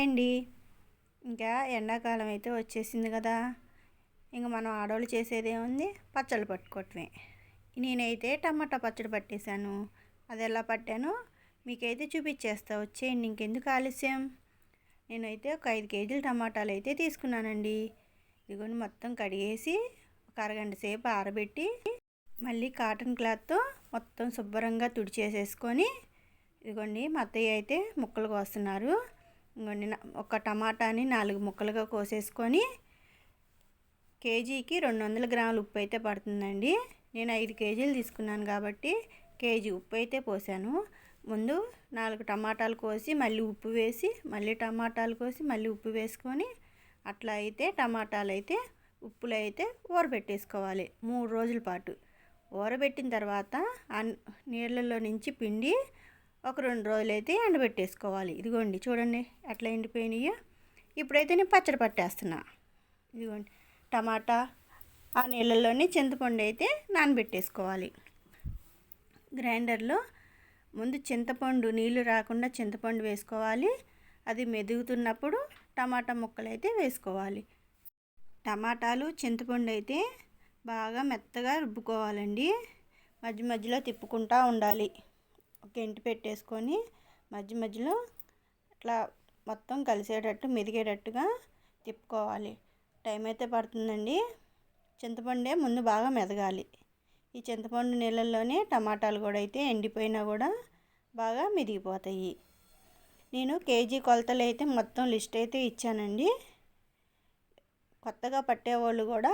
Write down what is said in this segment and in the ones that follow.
Hi అండి. ఇంకా ఎండాకాలం అయితే వచ్చేసింది కదా. ఇంక మనం ఆడవాళ్ళు చేసేది ఏముంది పచ్చళ్ళు పట్టుకోవటమే. నేనైతే టమాటా పచ్చడి పట్టేశాను. అది ఎలా పట్టానో మీకైతే చూపించేస్తా వచ్చేయండి ఇంకెందుకు ఆలస్యం? నేనైతే ఒక ఐదు కేజీలు టమాటాలు అయితే తీసుకున్నానండి. ఇదిగోండి మొత్తం కడిగేసి ఒక అరగంట సేపు ఆరబెట్టి మళ్ళీ కాటన్ క్లాత్తో మొత్తం శుభ్రంగా తుడిచేసేసుకొని ఇదిగోండి మా అత్తయ్య అయితే ముక్కలు కోస్తున్నారు. ఇంకోండి ఒక టమాటాని నాలుగు ముక్కలుగా కోసేసుకొని కేజీకి రెండు వందల గ్రాముల ఉప్పు అయితే పడుతుందండి. నేను ఐదు కేజీలు తీసుకున్నాను కాబట్టి కేజీ ఉప్పు అయితే పోసాను. ముందు నాలుగు టమాటాలు కోసి మళ్ళీ ఉప్పు వేసి మళ్ళీ టమాటాలు కోసి మళ్ళీ ఉప్పు వేసుకొని అట్లా అయితే టమాటాలు అయితే ఉప్పులో అయితే ఊరబెట్టేసుకోవాలి మూడు రోజుల పాటు. ఊరబెట్టిన తర్వాత ఆ నీళ్ళల్లో నుంచి పిండి ఒక రెండు రోజులు అయితే ఎండబెట్టేసుకోవాలి. ఇదిగోండి చూడండి ఎట్లా ఎండిపోయినాయో. ఇప్పుడైతే నేను పచ్చడి పట్టేస్తున్నా. ఇదిగోండి టమాటా ఆ నీళ్ళల్లోనే చింతపండు అయితే నానబెట్టేసుకోవాలి. గ్రైండర్లో ముందు చింతపండు నీళ్ళు రాకుండా చింతపండు వేసుకోవాలి. అది మెదుగుతున్నప్పుడు టమాటా ముక్కలు అయితే వేసుకోవాలి. టమాటాలు చింతపండు అయితే బాగా మెత్తగా రుబ్బుకోవాలండి. మధ్య మధ్యలో తిప్పుకుంటూ ఉండాలి. ఒక పెట్టేసుకొని మధ్య మధ్యలో ఇట్లా మొత్తం కలిసేటట్టు మెదిగేటట్టుగా తిప్పుకోవాలి. టైం అయితే పడుతుందండి. చింతపండే ముందు బాగా మెదగాలి. ఈ చింతపండు నీళ్ళల్లోనే టమాటాలు కూడా అయితే ఎండిపోయినా కూడా బాగా మెదిగిపోతాయి. నేను కేజీ కొలతలు అయితే మొత్తం లిస్ట్ అయితే ఇచ్చానండి. కొత్తగా పట్టేవాళ్ళు కూడా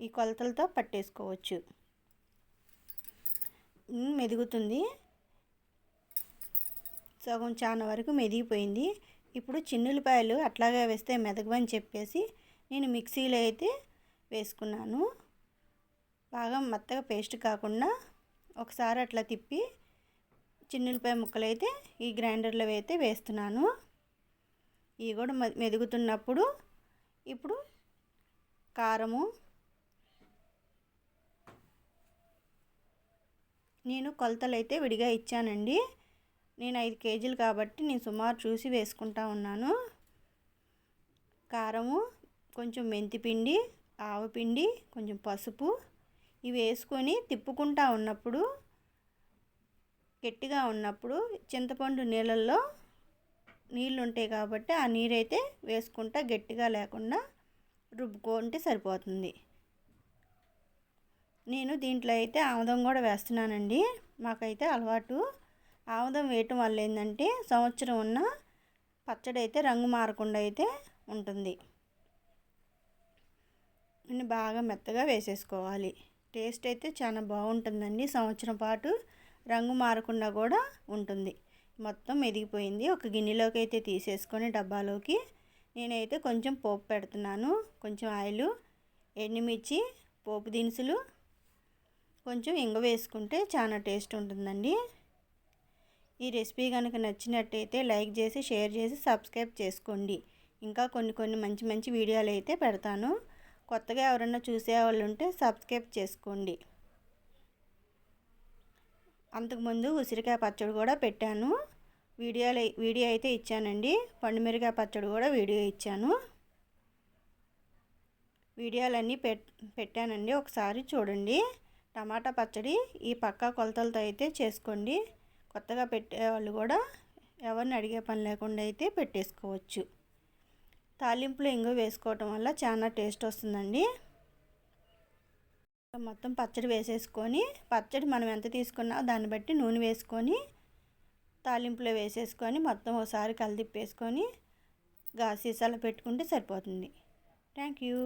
ఈ కొలతలతో పట్టేసుకోవచ్చు. మెదుగుతుంది. సగం చాలా వరకు మెదిగిపోయింది. ఇప్పుడు చిన్నులపాయలు అట్లాగే వేస్తే మెదగవని చెప్పేసి నేను మిక్సీలో అయితే వేసుకున్నాను. బాగా మెత్తగా పేస్ట్ కాకుండా ఒకసారి అట్లా తిప్పి చిన్నులపాయ ముక్కలు అయితే ఈ గ్రైండర్లో అయితే వేస్తున్నాను. ఇవి కూడా మెదుగుతున్నప్పుడు ఇప్పుడు కారము నేను కొలతలు అయితే విడిగా ఇచ్చానండి. నేను ఐదు కేజీలు కాబట్టి నేను సుమారు చూసి వేసుకుంటా ఉన్నాను. కారము కొంచెం మెంతిపిండి ఆవపిండి కొంచెం పసుపు ఇవి వేసుకొని తిప్పుకుంటా ఉన్నప్పుడు గట్టిగా ఉన్నప్పుడు చింతపండు నీళ్ళల్లో నీళ్ళు ఉంటాయి కాబట్టి ఆ నీరైతే వేసుకుంటా గట్టిగా లేకుండా రుబ్బుకుంటే సరిపోతుంది. నేను దీంట్లో అయితే ఆముదం కూడా వేస్తున్నానండి. మాకైతే అలవాటు ఆముదం వేయటం వల్ల ఏంటంటే సంవత్సరం ఉన్న పచ్చడి అయితే రంగు మారకుండా అయితే ఉంటుంది. అన్ని బాగా మెత్తగా వేసేసుకోవాలి. టేస్ట్ అయితే చాలా బాగుంటుందండి. సంవత్సరం పాటు రంగు మారకుండా కూడా ఉంటుంది. మొత్తం ఎదిగిపోయింది ఒక గిన్నెలోకి అయితే తీసేసుకొని డబ్బాలోకి నేనైతే కొంచెం పోపు పెడుతున్నాను. కొంచెం ఆయిల్ ఎండుమిర్చి పోపు దినుసులు కొంచెం ఇంగ వేసుకుంటే చాలా టేస్ట్ ఉంటుందండి. ఈ రెసిపీ కనుక నచ్చినట్టయితే లైక్ చేసి షేర్ చేసి సబ్స్క్రైబ్ చేసుకోండి. ఇంకా కొన్ని కొన్ని మంచి మంచి వీడియోలు అయితే పెడతాను. కొత్తగా ఎవరన్నా చూసే వాళ్ళు ఉంటే సబ్స్క్రైబ్ చేసుకోండి. అంతకుముందు ఉసిరికాయ పచ్చడి కూడా పెట్టాను. వీడియోలు వీడియో అయితే ఇచ్చానండి. పండుమిరకాయ పచ్చడి కూడా వీడియో ఇచ్చాను. వీడియోలన్నీ పెట్ పెట్టానండి. ఒకసారి చూడండి. టమాటా పచ్చడి ఈ పక్క కొలతలతో అయితే చేసుకోండి. కొత్తగా పెట్టేవాళ్ళు కూడా ఎవరిని అడిగే పని లేకుండా అయితే పెట్టేసుకోవచ్చు. తాలింపులు ఇంగు వేసుకోవటం వల్ల చాలా టేస్ట్ వస్తుందండి. మొత్తం పచ్చడి వేసేసుకొని పచ్చడి మనం ఎంత తీసుకున్నా దాన్ని బట్టి నూనె వేసుకొని తాలింపులో వేసేసుకొని మొత్తం ఒకసారి కలిదిప్పేసుకొని గా సీసాలో పెట్టుకుంటే సరిపోతుంది. Thank you.